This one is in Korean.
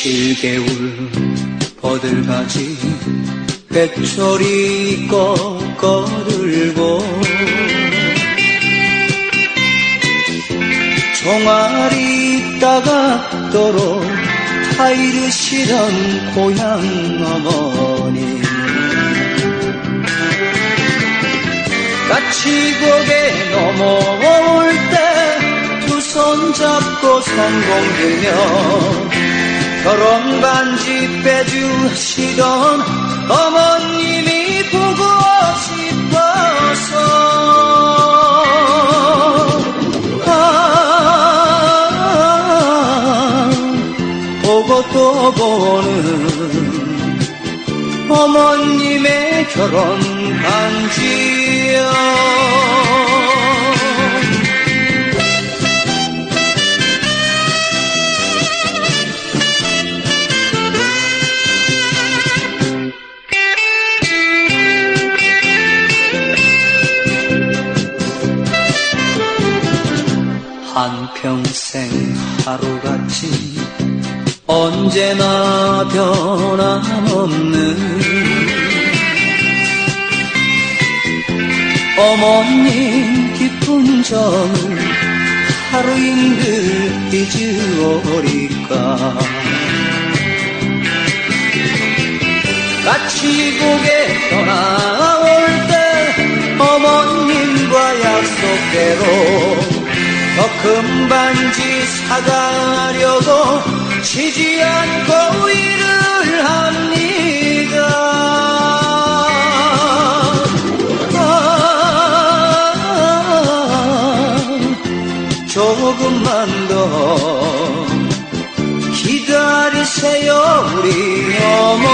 실개울 버들가지 백철이 꺾어 들고 종아리 따갑도록 타이르시던 고향 어머니 같이 고개 넘어올 때 두 손 잡고 성공들며 결혼 반지 빼주시던 어머님이 보고 싶어서. 아 보고 또 보는 어머님의 결혼 반지요 한평생 하루같이 언제나 변함없는 어머님 기쁜 점을 하루인들 잊으오리까? 같이 고개 떠나올 때 어머님과 약속대로 더 큰 반지 사가려고 쉬지 않고 일을 합니다. 아, 조금만 더 기다리세요 우리 어머니